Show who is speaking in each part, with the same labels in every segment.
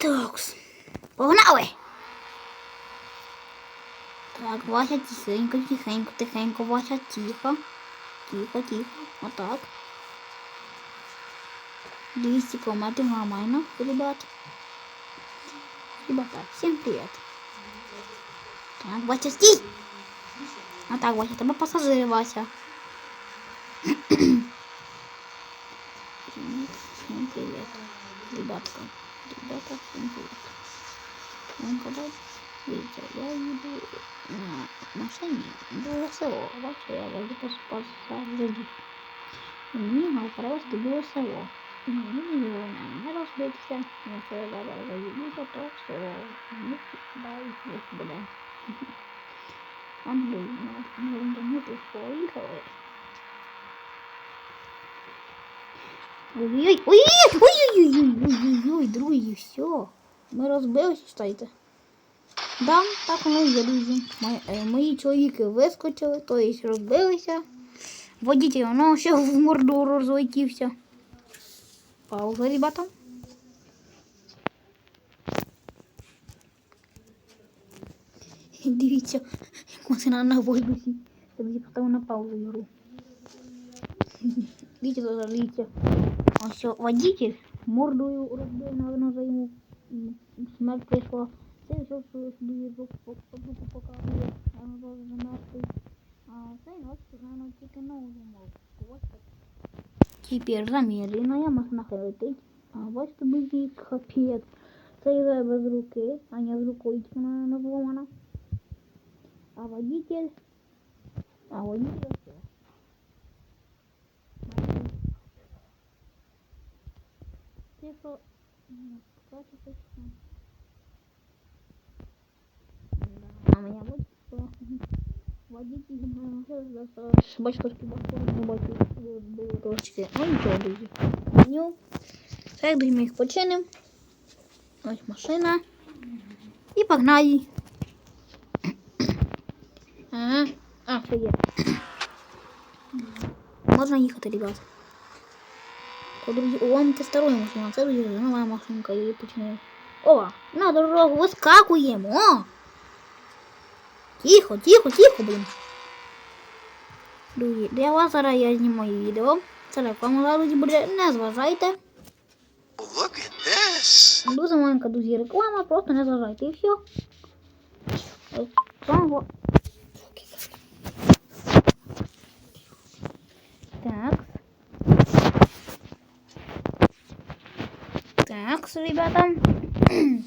Speaker 1: Такс. Погнали! Так, Вася тихенько, тихенько, тихенько, Вася тихо. Тихо, тихо. Отак. 200 километров нормально, ребят. Ребята, всем привет. Так, Вася, стій! А так, Вася, тебе пасажири, Вася. Ребята, всем привет. Ну, когда видите, я еду на машине до село. Бачу, я вроде пасажирів. І мені мав привезти до село. І мені його не розбитися. Якщо я зараз заїдуся, то все. Мені дають їх буде. Андрій, ми тут Ой-ой-ой, ой-ой-ой-ой-ой-ой, друзі, все. Ми розбилися, читайте. Да, так воно є, друзі. Мої, е, мої чоловіки вискочили, то є розбилися. Водитель, воно ще в морду розлетівся. Пауза, ребята. Дивіться, машина на воздусі. Я поставив на паузу ігру. Видите, тоже все, водитель мордою розбив, наверное, за йому смерть прийшла. Це все, собі руку показує, а він вже мертвий. А цей ночь, наверное, тільки ногу. Ось так. Тепер замедлена машина летить. А бачите, близький капець. Це йде без руки, а не з рукою вона не. А водитель... А водитель все. Тихо. м, точно. Да, А меня вот что. Водитель трошки бачу, не бачу, було трошки. Ну нічого, друзі. Меню. Так, друзі, ми їх починимо. Ось машина. І погнали. Ага. А, що є. Можна їхати, ребят. То, друзі, уламки старої машини, а це, вже нова машинка, її починає. О, на дорогу вискакуємо, о! Тихо, тихо, тихо, блін. Друзі, для вас зараз я знімаю відео. Це реклама зараз буде, не зважайте.
Speaker 2: Look at this.
Speaker 1: Дуже маленька, друзі, реклама, просто не зважайте і все. Так. Так, ребята.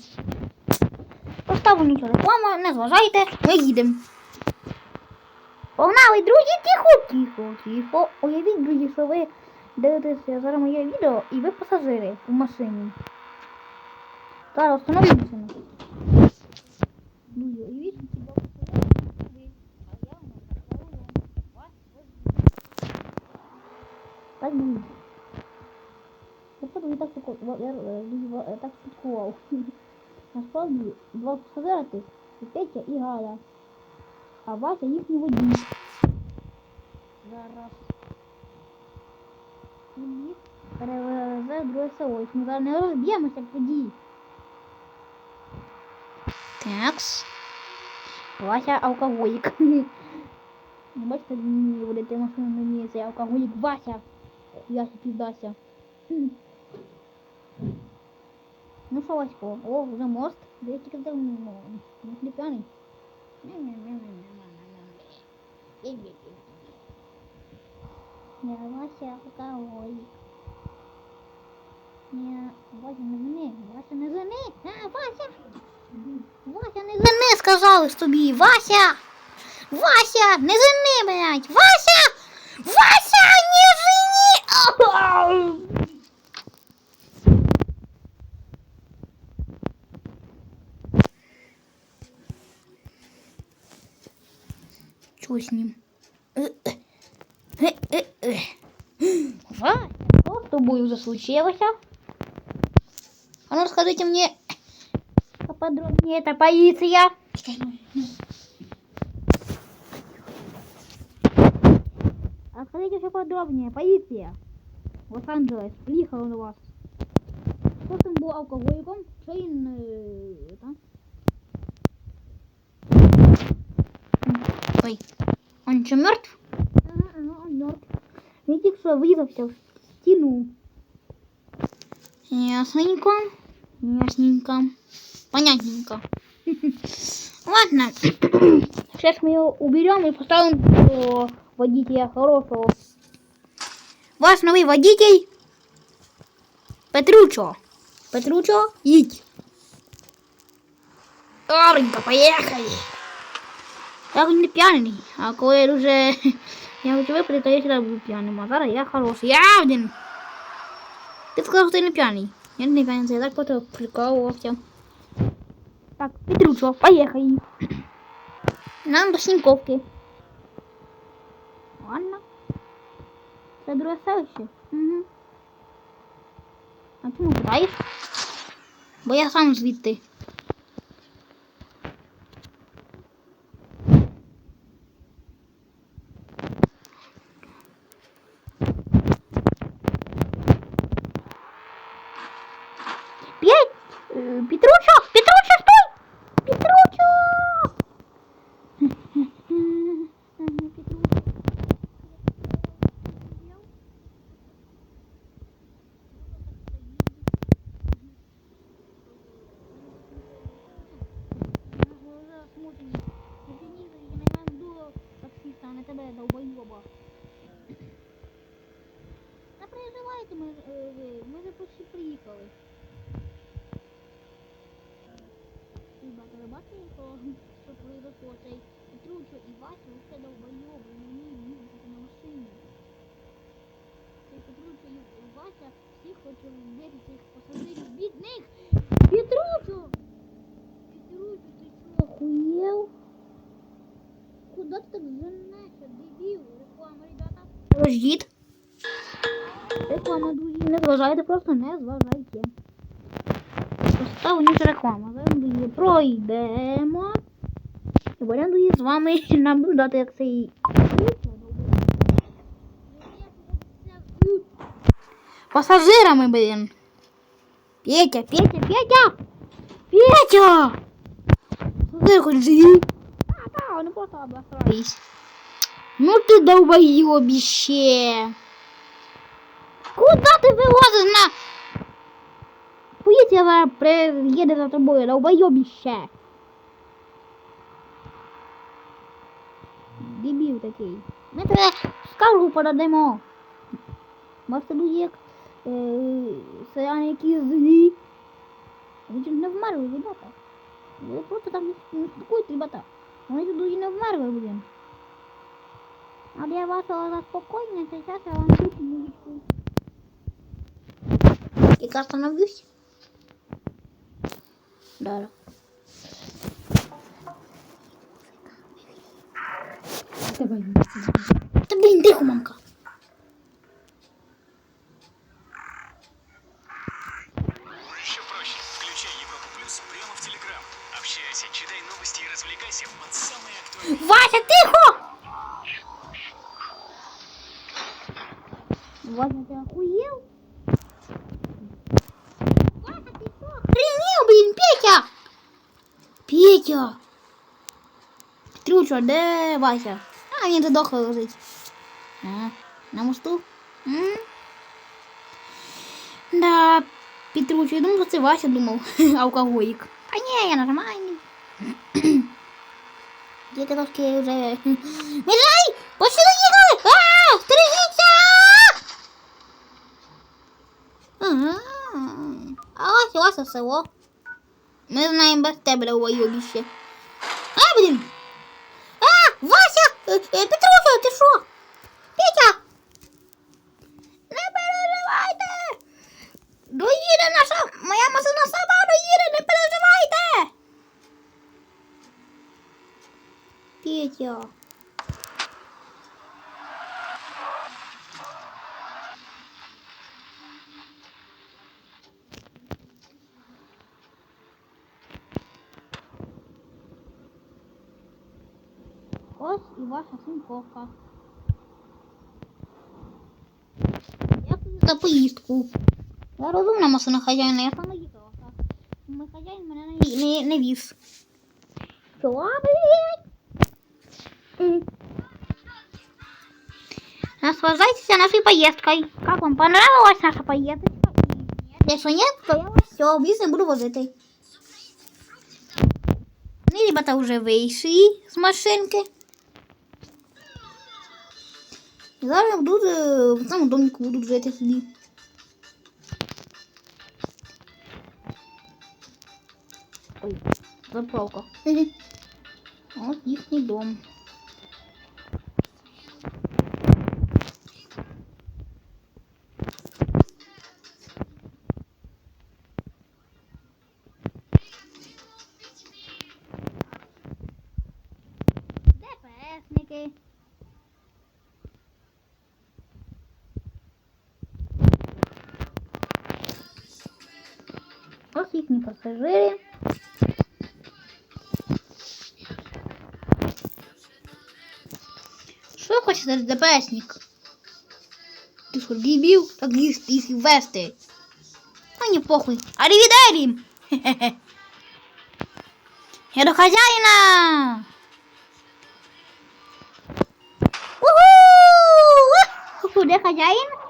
Speaker 1: Поставлю нічого реклама, не зважайте, ми їдемо. Погнали, друзі, тихо, тихо, тихо. Уявіть, друзі, що ви дивитеся зараз моє відео і ви пасажири в машині. Зараз встановлю машину. Друзі, уявіть, що тебе пасажири, а я вам розказую вас Так буде. Походу, я так я, ва- е, так слідкував. Насправді, два пасажира тих, це Петя і Галя. А Вася їхній водій. Зараз. Він їх перевезе друге село. Ми зараз не розб'ємося як водій. Такс. Вася алкоголік. Ну, Бачите, він не водити машину не вміє, це алкоголік Вася. Я піддася. Ну що, Васько? О, вже мост. Де я тільки не п'яний. Я Вася алкоголик. Не, Вася не зини, Вася не зини. А, Вася! Вася не зини, сказали тобі, Вася! Вася, не зини, блядь! Вася! Вася, Что с ним? Вася, что с тобой уже случилось? а? А ну скажите мне поподробнее, это полиция. А скажите все подробнее, полиция. Лос-Анджелес, приехала на вас. Что просто він був алкоголіком, що він е, там. Ой, он що мертв? Ага, ага, он мертв. Він тільки що врізався в стіну. Ясненько. Ясненько. Понятненько. Ладно. Сейчас мы его уберем и поставим э, водителя хорошего. Ваш новый водитель Петручо. Петручо, їдь. Добренько, поїхали. Я не п'яний, а коли я вже я хочу випити, то я завжди буду п'яним. А зараз я хороший. Я один. Ти сказав, що ти не п'яний. Я не п'яний, я так просто прикалувався. Так, Петручо, поехали. Нам до Сіньковки. Ладно. Це друге селище. Угу. А ти не знаєш? Бо я сам звідти. П'ять! Е, Петручо! Петручо, стой! Петручо! Не переживайте, ми, е, ви, ми вже приїхали. Ребята, ви бачили, що, произошло цей Петручо і Вася, все довбойоби, вміють їздити на машині. Цей Петручо і Вася всі хочуть вбити цих пасажирів від Реклама, друзі, не зважайте, просто не зважайте. Поставлені реклама. Зараз ми її пройдемо. І будемо тоді з вами наблюдати, як цей. Пасажирами, блін. Петя, Петя, Петя! Петя! Пасажир хоч живі? А, так, вони просто обосрались. Ну ти долбоёбище! Куда ти вилазиш на... Зараз приїде за тобою, долбойобіще. Дебіл такий. Ми тебе скаргу подадемо. Можете дуже як е, селяни які злі. Ви чуть не ребята. Ви просто так не спокойтесь, ребята. Вони тут дуже не вмерли, блін. А для вашого заспокоєння сейчас я вам тут. Я остановлюсь. Да. да.
Speaker 3: Давай,
Speaker 1: Та блін, тихо, мамка.
Speaker 4: Еще проще. Включай Европу Плюс прямо в Телеграм. Общайся, читай новости и развлекайся под самые актуальные.
Speaker 1: Вася, тихо! Вася, ты охуел? Петя! Петручо, де Вася? А, він дохлий лежить. А, на мосту? М? Да, Петручо, я думав, що це Вася думав, алкоголік. А ні, я нормальний. Я трошки вже... Міжай! Почти доїхали! А, стережіться! Ага. А ось ваше село. Ми знаємо без тебе довоюбіще. А, блін! А, Вася! Е, е, Петруся, ти що? Петя! Не переживайте! Доїде наша... Моя машина сама доїде, не переживайте! Петя. Ось і ваша сумковка. Дякую за поїздку. Я розумна машина хазяїна, я сама їхала. Мій хазяїн мене не, не, не віз. Що, блядь? Наслаждайтесь нашей поездкой. Как вам понравилась наша поездочка? Если нет, то я вас все, быстро буду возити. Ну, ребята уже вийшли з машинки. Зараз я буду в цьому домику будуть жити собі. Ой, запалка. Ось їхній дом. Їхні пасажири. Що хоче ДПСник? Ти що, дебіл? Так їх, вести. Мені похуй. Арівідері! Я до хазяїна! Уху! Де хазяїн?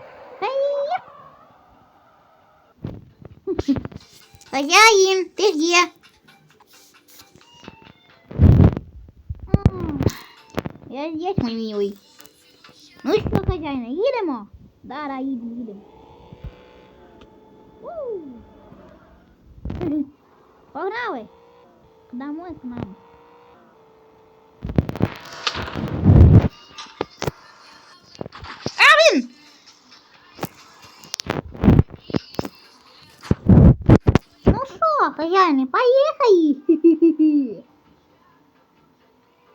Speaker 1: Хозяин, ты где? Я здесь, мой милый. Ну что, хозяин, едем? Да, да, едем. У. Погнали. Домой к нам. Хозяїни, поїхали!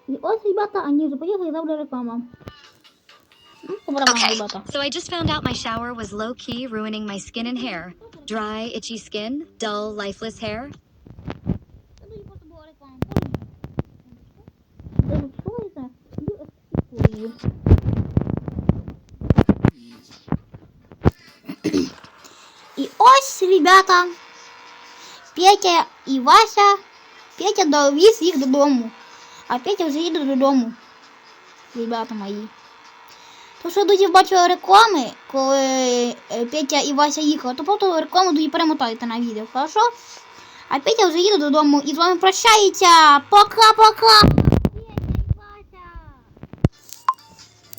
Speaker 1: І ось, ребята, они вже поїхали, завжди реклама. Ну,
Speaker 3: Okay, so I just found out my shower was low key ruining my skin and hair. Dry, itchy skin, dull, lifeless hair.
Speaker 1: І ось, ребята, Петя і Вася. Петя довіз їх додому. А Петя вже їде додому. Ребята мої. То що друзі бачили реклами, коли е, Петя і Вася їхали, то просто рекламу тоді перемотайте на відео, хорошо? А Петя вже їде додому і з вами прощається. Пока-пока!